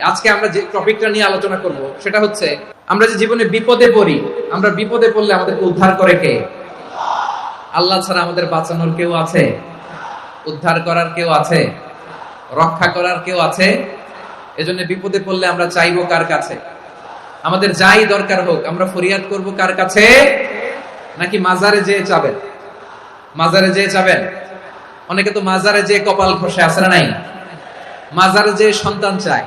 আজকে আমরা যে টপিকটা নিয়ে আলোচনা করব, সেটা হচ্ছে আমরা যে জীবনে বিপদে পড়ি, আমরা বিপদে পড়লে আমাদেরকে উদ্ধার করে কে? আল্লাহ ছাড়া আমাদের বাঁচানোর কেউ আছে? উদ্ধার করার কেউ আছে? রক্ষা করার কেউ আছে? এজন্য বিপদে পড়লে আমরা চাইব কার কাছে? আমাদের যাই দরকার হোক, আমরা ফরিয়াদ করব কার কাছে? নাকি মাজারে যেয়ে চাবেন? মাজারে যেয়ে চাবেন? অনেকে তো মাজারে যেয়ে কপাল খসে আসে নাই? মাজারে যে সন্তান চায়।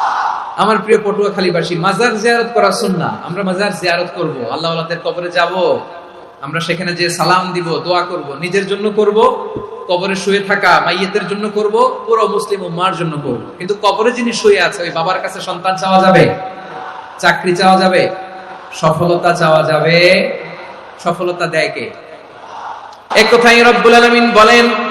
আমার প্রিয় পটুয়াখালীবাসী, মাজার জিয়ারত করা সুন্না আমরা মাজার জিয়ারত করব। আল্লাহ কবরে যাব। আমরা সেখানে যে সালাম দিব, দোয়া করব, নিজের জন্য করব, কবরে শুয়ে থাকা মাইয়েতের জন্য করব, পুরো মুসলিম উম্মার জন্য করব। কিন্তু কবরে যিনি শুয়ে আছে, ওই বাবার কাছে সন্তান চাওয়া যাবে? চাকরি চাওয়া যাবে? সফলতা চাওয়া যাবে? সফলতা দেয় কে? এক কথাই রব্বুল আলামিন বলেন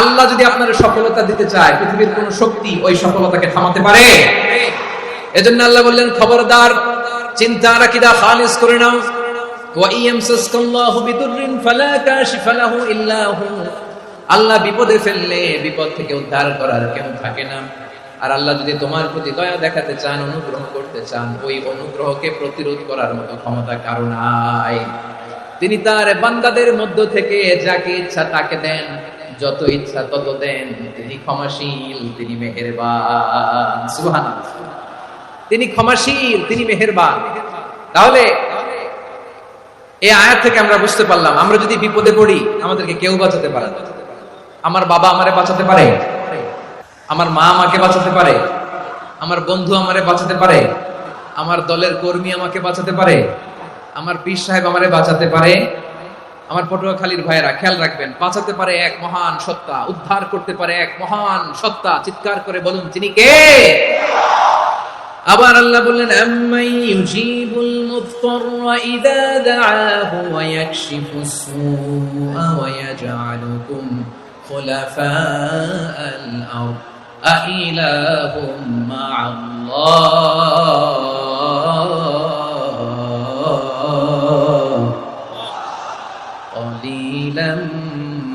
আল্লাহ যদি আপনার সফলতা দিতে চায়, পৃথিবীর কোন শক্তি ওই সফলতাকে থামাতে পারে। এজন্য আল্লাহ বললেন, খবরদার, চিন্তা রাখিদা খালিস করে নাও। আল্লাহ বিপদে ফেললে বিপদ থেকে উদ্ধার করার কেউ থাকে না। আর আল্লাহ যদি তোমার প্রতি দয়া দেখাতে চান, অনুগ্রহ করতে চান, ওই অনুগ্রহকে প্রতিরোধ করার মতো ক্ষমতা কারও নাই। তিনি তার বান্দাদের মধ্য থেকে যাকে ইচ্ছা তাকে দেন। যত ইচ্ছা তত দেন। তিনি ক্ষমাশীল, তিনি মেহেরবান। তিনি ক্ষমাশীল, তিনি মেহেরবান। তাহলে এই আয়াত থেকে আমরা বুঝতে পারলাম, আমরা যদি বিপদে পড়ি, আমাদেরকে কেউ বাঁচাতে পারে আমার বাবা আমারে বাঁচাতে পারে? আমার মা আমাকে বাঁচাতে পারে? আমার বন্ধু আমারে বাঁচাতে পারে? আমার দলের কর্মী আমাকে বাঁচাতে পারে? আমার পীর সাহেব আমারে বাঁচাতে পারে? আমার পটুয়াখালীর ভাইয়েরা, খেয়াল রাখবেন, বাঁচাতে পারে এক মহান সত্তা, উদ্ধার করতে পারে এক মহান সত্তা। চিৎকার করে বলুন, তিনি কে? আবার আল্লাহ বললেন মা'আল্লাহ।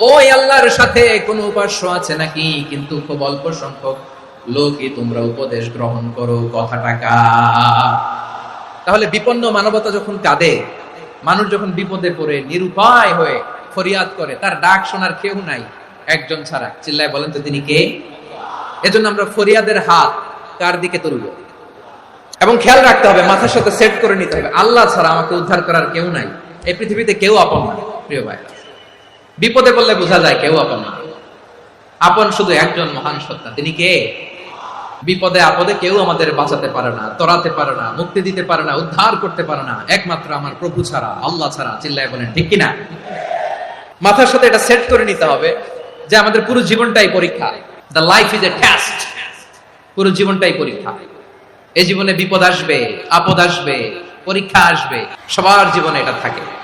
ওই আল্লাহর সাথে কোন উপাস্য আছে নাকি? কিন্তু খুব অল্প সংখ্যক লোকই তোমরা উপদেশ গ্রহণ করো কথা টাকা তাহলে বিপন্ন মানবতা যখন কাঁদে, মানুষ যখন বিপদে পড়ে, নিরুপায় হয়ে ফরিয়াদ করে, তার ডাক শোনার কেউ নাই, একজন ছাড়া। চিল্লায় বলেন তো তিনি কে? এজন্য আমরা ফরিয়াদের হাত কার দিকে তুলব? এবং খেয়াল রাখতে হবে, মাথার সাথে সেট করে নিতে হবে। আল্লাহ ছাড়া আমাকে উদ্ধার করার কেউ নাই। এই পৃথিবীতে কেউ আপন প্রিয় ভাই। বিপদে বললে বোঝা যায় কেউ আপন না। আপন শুধু একজন মহান সত্তা। তিনি কে? বিপদে, আপদে কেউ আমাদের বাঁচাতে পারে না, তরাতে পারে না, মুক্তি দিতে পারে না, উদ্ধার করতে পারে না। একমাত্র আমার প্রভু ছাড়া, আল্লাহ ছাড়া, চিল্লায় বলেন, ঠিক কিনা? মাথার সাথে এটা সেট করে নিতে হবে যে আমাদের পুরো জীবনটাই পরীক্ষা। The life is a test পুরো জীবনটাই পরীক্ষা। এই জীবনে বিপদ আসবে, আপদ আসবে, পরীক্ষা আসবে। সবার জীবনে এটা থাকে।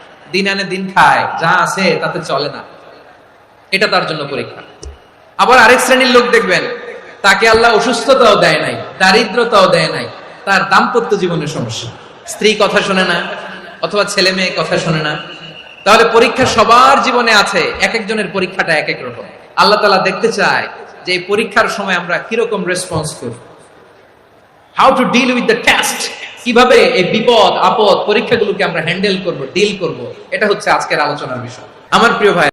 দিন আনে দিন খায়, যা আছে তাতে চলে না। এটা তার জন্য পরীক্ষা। আবার আরেক শ্রেণির লোক দেখবেন, তাকে আল্লাহ অসুস্থতাও দেয় নাই, দারিদ্রতাও দেয় নাই, তার দাম্পত্য জীবনের সমস্যা। স্ত্রী কথা শোনে না, অথবা ছেলে মেয়ে কথা শোনে না। তাহলে পরীক্ষা সবার জীবনে আছে এক একজনের পরীক্ষাটা এক এক রকম। আল্লাহ তালা দেখতে চায় যে এই পরীক্ষার সময় আমরা কীরকম রেসপন্স করি। How to deal with the test কীভাবে এই বিপদ, আপদ পরীক্ষাগুলোকে আমরা হ্যান্ডেল করব ডিল করব, এটা হচ্ছে আজকের আলোচনার বিষয়। আমার প্রিয় ভাই